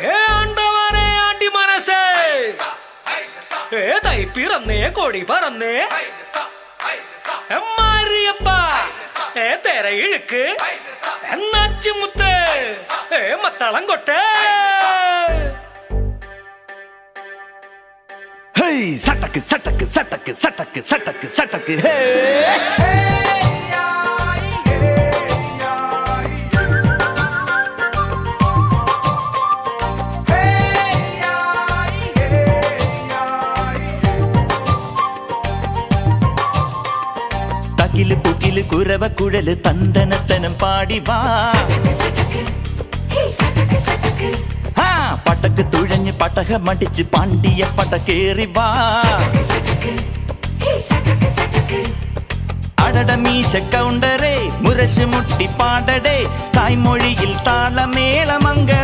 ഏ ആണ്ടവനെ ആണ്ടി മനസ്സേ ഏ തൈ പിറന്നേ കൊടി പറന്നേ മാരിയപ്പ ഏ തെര ഇഴുക്ക് എന്നാച്ചുമുത്ത് ഏ മത്തളം കൊട്ടേ ஹேய் சட்டக்கு சட்டக்கு சட்டக்கு சட்டக்கு சட்டக்கு சட்டக்கு ஹே தகிலு புகிலு குரவ குழலு தந்தனத்தனம் பாடி வா. ஆ, பட்டக்கு துழஞ்சு பட்டக மடிச்சு பாண்டிய பட்டக்கேறி வா. அடட மீச கவுண்டரே முரசு முட்டி பாடடே தாய்மொழியில் தாள மேள மங்களம்